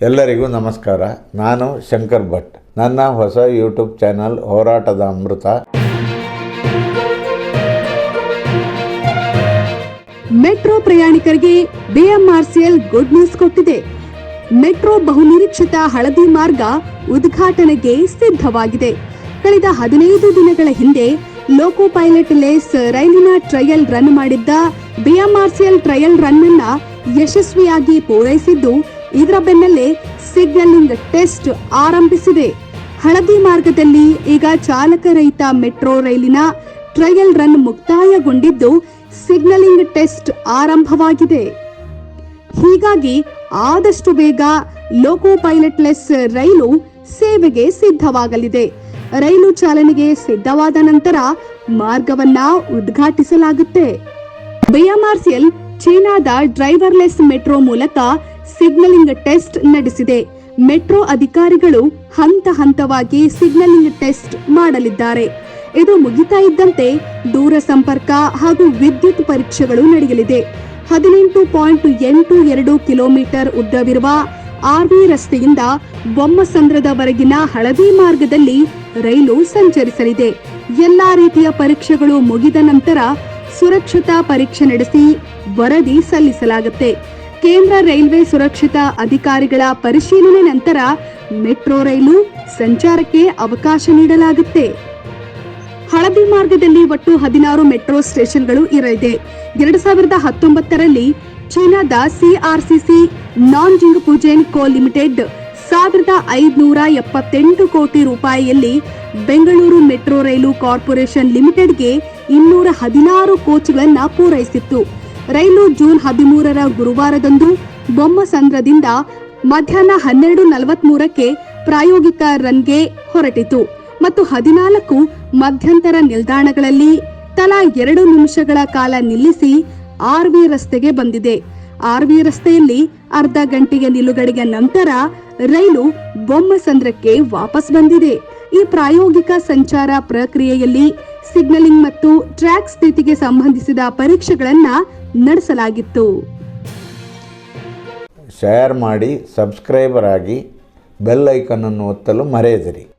ಎಲ್ಲರಿಗೂ ನಮಸ್ಕಾರ. ನಾನು ಶಂಕರ್ ಭಟ್. ನನ್ನ ಹೊಸ ಯೂಟ್ಯೂಬ್ ಚಾನಲ್ ಹೋರಾಟದ ಅಮೃತ. ಮೆಟ್ರೋ ಪ್ರಯಾಣಿಕರಿಗೆ ಬಿಎಂಆರ್ಸಿಎಲ್ ಗುಡ್ ನ್ಯೂಸ್ ಕೊಟ್ಟಿದೆ. ಮೆಟ್ರೋ ಬಹುನಿರೀಕ್ಷಿತ ಹಳದಿ ಮಾರ್ಗ ಉದ್ಘಾಟನೆಗೆ ಸಿದ್ಧವಾಗಿದೆ. ಕಳೆದ ಹದಿನೈದು ದಿನಗಳ ಹಿಂದೆ ಲೋಕೋ ಪೈಲಟ್ ಲೇಸ್ ರೈಲಿನ ಟ್ರಯಲ್ ರನ್ ಮಾಡಿದ್ದ ಬಿಎಂಆರ್ಸಿಎಲ್ ಟ್ರಯಲ್ ರನ್ ಅನ್ನ ಯಶಸ್ವಿಯಾಗಿ ಪೂರೈಸಿದ್ದು ಇದರ ಬೆನ್ನಲ್ಲೇ ಸಿಗ್ನಲಿಂಗ್ ಟೆಸ್ಟ್ ಆರಂಭಿಸಿದೆ. ಹಳದಿ ಮಾರ್ಗದಲ್ಲಿ ಈಗ ಚಾಲಕರಹಿತ ಮೆಟ್ರೋ ರೈಲಿನ ಟ್ರಯಲ್ ರನ್ ಮುಕ್ತಾಯಗೊಂಡಿದ್ದು ಸಿಗ್ನಲಿಂಗ್ ಟೆಸ್ಟ್ ಆರಂಭವಾಗಿದೆ. ಹೀಗಾಗಿ ಆದಷ್ಟು ಬೇಗ ಲೋಕೋ ಪೈಲಟ್ಲೆಸ್ ರೈಲು ಸೇವೆಗೆ ಸಿದ್ಧವಾಗಲಿದೆ. ರೈಲು ಚಾಲನೆಗೆ ಸಿದ್ಧವಾದ ನಂತರ ಮಾರ್ಗವನ್ನ ಉದ್ಘಾಟಿಸಲಾಗುತ್ತೆ. ಬಿಎಂಆರ್ಸಿಎಲ್ ಚೀನಾದ ಡ್ರೈವರ್ಲೆಸ್ ಮೆಟ್ರೋ ಮೂಲಕ ಸಿಗ್ನಲಿಂಗ್ ಟೆಸ್ಟ್ ನಡೆಸಿದೆ. ಮೆಟ್ರೋ ಅಧಿಕಾರಿಗಳು ಹಂತ ಹಂತವಾಗಿ ಸಿಗ್ನಲಿಂಗ್ ಟೆಸ್ಟ್ ಮಾಡಲಿದ್ದಾರೆ. ಇದು ಮುಗಿತಾ ಇದ್ದಂತೆ ದೂರ ಸಂಪರ್ಕ ಹಾಗೂ ವಿದ್ಯುತ್ ಪರೀಕ್ಷೆಗಳು ನಡೆಯಲಿದೆ. ಹದಿನೆಂಟು ಪಾಯಿಂಟ್ ಎಂಟು ಎರಡು ಕಿಲೋಮೀಟರ್ ಉದ್ದವಿರುವ ಆರ್ವಿ ರಸ್ತೆಯಿಂದ ಬೊಮ್ಮಸಂದ್ರದವರೆಗಿನ ಹಳದಿ ಮಾರ್ಗದಲ್ಲಿ ರೈಲು ಸಂಚರಿಸಲಿದೆ. ಎಲ್ಲಾ ರೀತಿಯ ಪರೀಕ್ಷೆಗಳು ಮುಗಿದ ನಂತರ ಸುರಕ್ಷತಾ ಪರೀಕ್ಷೆ ನಡೆಸಿ ವರದಿ ಸಲ್ಲಿಸಲಾಗುತ್ತೆ. ಕೇಂದ್ರ ರೈಲ್ವೆ ಸುರಕ್ಷತಾ ಅಧಿಕಾರಿಗಳ ಪರಿಶೀಲನೆ ನಂತರ ಮೆಟ್ರೋ ರೈಲು ಸಂಚಾರಕ್ಕೆ ಅವಕಾಶ ನೀಡಲಾಗುತ್ತೆ. ಹಳದಿ ಮಾರ್ಗದಲ್ಲಿ ಒಟ್ಟು ಹದಿನಾರು ಮೆಟ್ರೋ ಸ್ಟೇಷನ್ಗಳು ಇರಲಿದೆ. ಎರಡು ಸಾವಿರದ ಹತ್ತೊಂಬತ್ತರಲ್ಲಿ ಚೀನಾದ ಸಿಆರ್ಸಿಸಿ ನಾನ್ ಜಿಂಗ್ ಪೂಜೆನ್ ಕೋ ಲಿಮಿಟೆಡ್ ಸಾವಿರದ ಐದುನೂರ ಎಪ್ಪತ್ತೆಂಟು ಕೋಟಿ ರೂಪಾಯಿಯಲ್ಲಿ ಬೆಂಗಳೂರು ಮೆಟ್ರೋ ರೈಲು ಕಾರ್ಪೊರೇಷನ್ ಲಿಮಿಟೆಡ್ಗೆ ಇನ್ನೂರ ಹದಿನಾರು ಕೋಚ್ಗಳನ್ನು ಪೂರೈಸಿತ್ತು. ರೈಲು ಜೂನ್ ಹದಿಮೂರರ ಗುರುವಾರದಂದು ಬೊಮ್ಮಸಂದ್ರದಿಂದ ಮಧ್ಯಾಹ್ನ ಹನ್ನೆರಡು ನಲವತ್ಮೂರಕ್ಕೆ ಪ್ರಾಯೋಗಿಕ ರನ್ಗೆ ಹೊರಟಿತು ಮತ್ತು ಹದಿನಾಲ್ಕು ಮಧ್ಯಂತರ ನಿಲ್ದಾಣಗಳಲ್ಲಿ ತಲಾ ಎರಡು ನಿಮಿಷಗಳ ಕಾಲ ನಿಲ್ಲಿಸಿ ಆರ್ವಿ ರಸ್ತೆಗೆ ಬಂದಿದೆ. ಆರ್ವಿ ರಸ್ತೆಯಲ್ಲಿ ಅರ್ಧ ಗಂಟೆಗೆ ನಿಲುಗಡೆಯ ನಂತರ ರೈಲು ಬೊಮ್ಮಸಂದ್ರಕ್ಕೆ ವಾಪಸ್ ಬಂದಿದೆ. ಈ ಪ್ರಾಯೋಗಿಕ ಸಂಚಾರ ಪ್ರಕ್ರಿಯೆಯಲ್ಲಿ ಸಿಗ್ನಲಿಂಗ್ ಮತ್ತು ಟ್ರ್ಯಾಕ್ ಸ್ಥಿತಿಗೆ ಸಂಬಂಧಿಸಿದ ಪರೀಕ್ಷೆಗಳನ್ನ ನಡೆಸಲಾಗಿತ್ತು. ಶೇರ್ ಮಾಡಿ ಸಬ್ಸ್ಕ್ರೈಬರ್ ಆಗಿ ಬೆಲ್ ಐಕನನ್ನು ಒತ್ತಲು ಮರೆಯದಿರಿ.